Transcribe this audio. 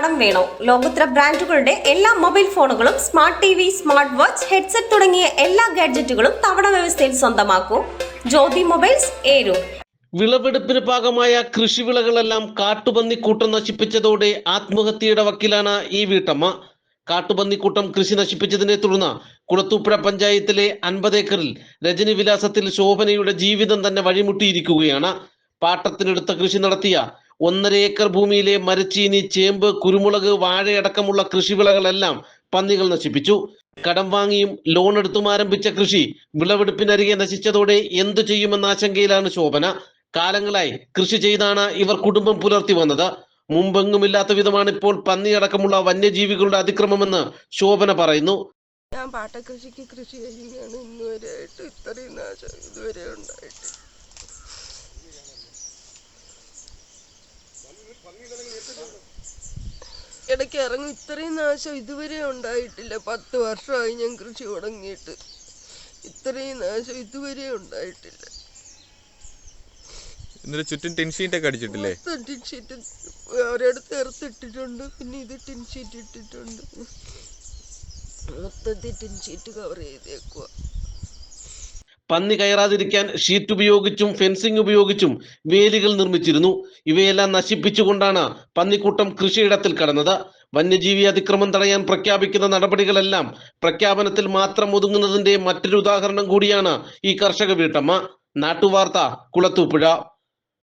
കടം വേണോ? ലോകോത്തര ബ്രാൻഡുകളുടെ എല്ലാ മൊബൈൽ ഫോണുകളും smart T V smart watch headset തുടങ്ങിയ എല്ലാ ഗാഡ്ജറ്റുകളും തവണ വ്യവസ്ഥയിൽ സ്വന്തമാക്കൂ. ജ്യോതി മൊബൈൽസ് ഏരു വിളവെടുപ്പിന് ഭാഗമായ കൃഷിവിളകളെല്ലാം കാട്ടുപന്നിക്കൂട്ടം നശിപ്പിച്ചതോടെ ആത്മഹത്യയുടെ വക്കിലാണ് ഈ വീട്ടമ്മ. കാട്ടുപന്നിക്കൂട്ടം കൃഷി നശിപ്പിച്ചതിനെ തുടർന്ന് കുളത്തൂപ്പുഴ പഞ്ചായത്തിലെ അൻപത് ഏക്കറിൽ രജനി വിലാസത്തിൽ ശോഭനയുടെ ജീവിതം തന്നെ വഴിമുട്ടിയിരിക്കുകയാണ്. പാട്ടത്തിനെടുത്ത കൃഷി നടത്തിയ ഒന്നര ഏക്കർ ഭൂമിയിലെ മരച്ചീനി ചേമ്പ് കുരുമുളക് വാഴയടക്കമുള്ള കൃഷിവിളകളെല്ലാം പന്നികൾ നശിപ്പിച്ചു. കടം വാങ്ങിയും ലോൺ എടുത്തും ആരംഭിച്ച കൃഷി വിളവെടുപ്പിനരികെ നശിച്ചതോടെ എന്തു ചെയ്യുമെന്ന ആശങ്കയിലാണ് ശോഭന. കാലങ്ങളായി കൃഷി ചെയ്താണ് ഇവർ കുടുംബം പുലർത്തി വന്നത്. മുമ്പെങ്ങുമില്ലാത്ത വിധമാണ് ഇപ്പോൾ പന്നിയടക്കമുള്ള വന്യജീവികളുടെ അതിക്രമമെന്ന് ശോഭന പറയുന്നു. ഞാൻ പാട്ടകൃഷിക്ക് കൃഷി ചെയ്യുകയാണ്. ഇന്നുവരെ ആയിട്ട് ഇത്രയും നാശം ഇതുവരെ ഉണ്ടായിട്ട് ഇടയ്ക്ക് ഇറങ്ങും ഇത്രയും നാശം ഇതുവരെ ഉണ്ടായിട്ടില്ല. പത്ത് വർഷമായി ഞാൻ കൃഷി തുടങ്ങിയിട്ട്. ഇത്രയും നാശം ഇതുവരെ ഉണ്ടായിട്ടില്ല. എന്നിട്ട് ചുറ്റും ടിൻ ഷീറ്റൊക്കെ അടിച്ചിട്ടില്ലേ? മൊത്തം ടിൻ ഷീറ്റ് ഒരിടത്ത് എറുത്തിട്ടിട്ടുണ്ട് പിന്നെ ഇത് ടിൻ ഷീറ്റ് ഇട്ടിട്ടുണ്ട്. മൊത്തത്തിൽ ടിൻ ഷീറ്റ് കവർ ചെയ്തേക്കുക പന്നി കയറാതിരിക്കാൻ ഷീറ്റ് ഉപയോഗിച്ചും ഫെൻസിംഗ് ഉപയോഗിച്ചും വേലികൾ നിർമ്മിച്ചിരുന്നു. ഇവയെല്ലാം നശിപ്പിച്ചുകൊണ്ടാണ് പന്നിക്കൂട്ടം കൃഷിയിടത്തിൽ കടന്നത്. വന്യജീവി അതിക്രമം തടയാൻ പ്രഖ്യാപിക്കുന്ന നടപടികളെല്ലാം പ്രഖ്യാപനത്തിൽ മാത്രം ഒതുങ്ങുന്നതിന്റെ മറ്റൊരു ഉദാഹരണം കൂടിയാണ് ഈ കർഷക വീട്ടമ്മ. നാട്ടുവാർത്ത കുളത്തൂപ്പുഴ.